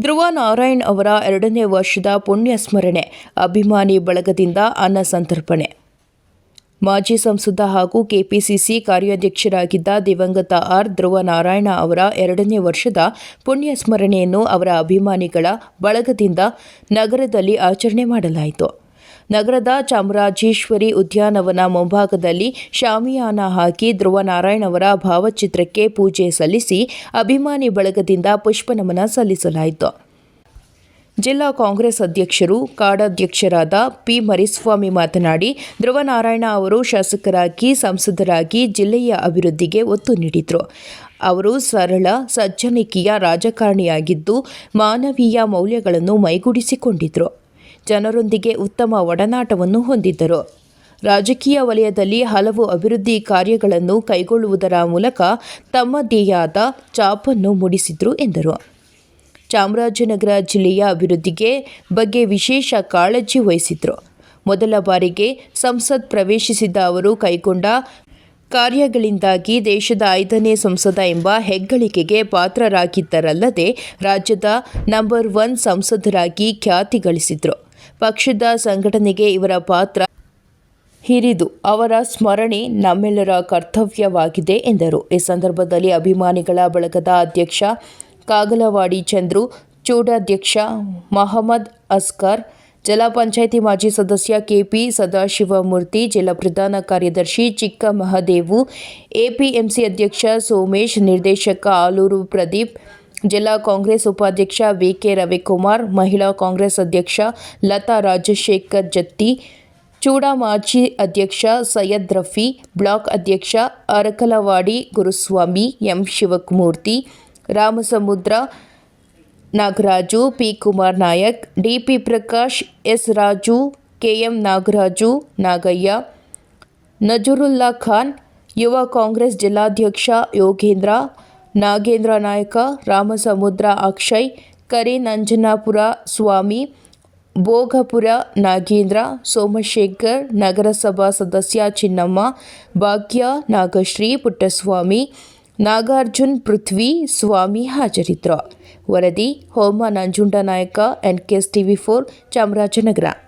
ಧ್ರುವ ನಾರಾಯಣ್ ಅವರ ಎರಡನೇ ವರ್ಷದ ಪುಣ್ಯ ಸ್ಮರಣೆ, ಅಭಿಮಾನಿ ಬಳಗದಿಂದ ಅನ್ನ ಸಂತರ್ಪಣೆ. ಮಾಜಿ ಸಂಸದ ಹಾಗೂ ಕೆಪಿಸಿಸಿ ಕಾರ್ಯಾಧ್ಯಕ್ಷರಾಗಿದ್ದ ದಿವಂಗತ ಆರ್ ಧ್ರುವ ನಾರಾಯಣ ಅವರ ಎರಡನೇ ವರ್ಷದ ಪುಣ್ಯ ಸ್ಮರಣೆಯನ್ನು ಅವರ ಅಭಿಮಾನಿಗಳ ಬಳಗದಿಂದ ನಗರದಲ್ಲಿ ಆಚರಣೆ ಮಾಡಲಾಯಿತು. ನಗರದ ಚಾಮರಾಜೇಶ್ವರಿ ಉದ್ಯಾನವನ ಮುಂಭಾಗದಲ್ಲಿ ಶಾಮಿಯಾನ ಹಾಕಿ ಧ್ರುವನಾರಾಯಣ ಅವರ ಭಾವಚಿತ್ರಕ್ಕೆ ಪೂಜೆ ಸಲ್ಲಿಸಿ ಅಭಿಮಾನಿ ಬಳಗದಿಂದ ಪುಷ್ಪನಮನ ಸಲ್ಲಿಸಲಾಯಿತು. ಜಿಲ್ಲಾ ಕಾಂಗ್ರೆಸ್ ಅಧ್ಯಕ್ಷರು, ಕಾಡಾಧ್ಯಕ್ಷರಾದ ಪಿ. ಮರಿಸ್ವಾಮಿ ಮಾತನಾಡಿ, ಧ್ರುವನಾರಾಯಣ ಅವರು ಶಾಸಕರಾಗಿ, ಸಂಸದರಾಗಿ ಜಿಲ್ಲೆಯ ಅಭಿವೃದ್ಧಿಗೆ ಒತ್ತು ನೀಡಿದರು. ಅವರು ಸರಳ, ಸಜ್ಜನಿಕೆಯ ರಾಜಕಾರಣಿಯಾಗಿದ್ದು, ಮಾನವೀಯ ಮೌಲ್ಯಗಳನ್ನು ಮೈಗೂಡಿಸಿಕೊಂಡಿದ್ದರು ಜನರೊಂದಿಗೆ ಉತ್ತಮ ಒಡನಾಟವನ್ನು ಹೊಂದಿದ್ದರು. ರಾಜಕೀಯ ವಲಯದಲ್ಲಿ ಹಲವು ಅಭಿವೃದ್ಧಿ ಕಾರ್ಯಗಳನ್ನು ಕೈಗೊಳ್ಳುವುದರ ಮೂಲಕ ತಮ್ಮದೇಯಾದ ಚಾಪನ್ನು ಮೂಡಿಸಿದರು ಎಂದರು. ಚಾಮರಾಜನಗರ ಜಿಲ್ಲೆಯ ಅಭಿವೃದ್ಧಿಗೆ ಬಗ್ಗೆ ವಿಶೇಷ ಕಾಳಜಿ ವಹಿಸಿದ್ರು. ಮೊದಲ ಬಾರಿಗೆ ಸಂಸತ್ ಪ್ರವೇಶಿಸಿದ್ದ ಅವರು ಕೈಗೊಂಡ ಕಾರ್ಯಗಳಿಂದಾಗಿ ದೇಶದ ಐದನೇ ಸಂಸದ ಎಂಬ ಹೆಗ್ಗಳಿಕೆಗೆ ಪಾತ್ರರಾಗಿದ್ದರಲ್ಲದೆ ರಾಜ್ಯದ ನಂಬರ್ ಒನ್ ಸಂಸದರಾಗಿ ಖ್ಯಾತಿ ಗಳಿಸಿದ್ರು. ಪಕ್ಷದ ಸಂಘಟನೆಗೆ ಇವರ ಪಾತ್ರ ಹಿರಿದು, ಅವರ ಸ್ಮರಣೆ ನಮ್ಮೆಲ್ಲರ ಕರ್ತವ್ಯವಾಗಿದೆ ಎಂದರು. ಈ ಸಂದರ್ಭದಲ್ಲಿ ಅಭಿಮಾನಿಗಳ ಬಳಗದ ಅಧ್ಯಕ್ಷ ಕಾಗಲವಾಡಿ ಚಂದ್ರು, ಚೂಡಾಧ್ಯಕ್ಷ ಮಹಮ್ಮದ್ ಅಸ್ಕರ್ ಜಿಲ್ಲಾ ಪಂಚಾಯಿತಿ ಮಾಜಿ ಸದಸ್ಯ ಕೆಪಿ ಸದಾಶಿವಮೂರ್ತಿ ಜಿಲ್ಲಾ ಪ್ರಧಾನ ಕಾರ್ಯದರ್ಶಿ ಚಿಕ್ಕ ಮಹದೇವು ಎಪಿಎಂಸಿ ಅಧ್ಯಕ್ಷ ಸೋಮೇಶ್ ನಿರ್ದೇಶಕ ಆಲೂರು ಪ್ರದೀಪ್ ಜಿಲ್ಲಾ ಕಾಂಗ್ರೆಸ್ ಉಪಾಧ್ಯಕ್ಷ ವಿಕೆ ರವಿಕುಮಾರ್ ಮಹಿಳಾ ಕಾಂಗ್ರೆಸ್ ಅಧ್ಯಕ್ಷ ಲತಾ ರಾಜಶೇಖರ್ ಜತ್ತಿ ಚೂಡಾ ಮಾಜಿ ಅಧ್ಯಕ್ಷ ಸೈಯದ್ ರಫಿ ಬ್ಲಾಕ್ ಅಧ್ಯಕ್ಷ Arakalavadi Guruswamy M Shivamurthy Ramasamudra Nagaraju P Kumar Nayak DP Prakash S Raju KM Nagaraju Nagaiah Nazarulla Khan ಯುವ ಕಾಂಗ್ರೆಸ್ ಜಿಲ್ಲಾಧ್ಯಕ್ಷ ಯೋಗೇಂದ್ರ ನಾಗೇಂದ್ರ ನಾಯಕ ರಾಮಸಮುದ್ರ ಅಕ್ಷಯ್ ಕರಿನಂಜನಾಪುರ ಸ್ವಾಮಿ ಭೋಗಪುರ ನಾಗೇಂದ್ರ ಸೋಮಶೇಖರ್ ನಗರಸಭಾ ಸದಸ್ಯ ಚಿನ್ನಮ್ಮ ಭಾಗ್ಯ ನಾಗಶ್ರೀ ಪುಟ್ಟಸ್ವಾಮಿ ನಾಗಾರ್ಜುನ್ ಪೃಥ್ವಿ ಸ್ವಾಮಿ ಹಾಜರಿದ್ದರು ವರದಿ ಹೋಮ Nanjundanayaka N K S TV four Chamarajanagar.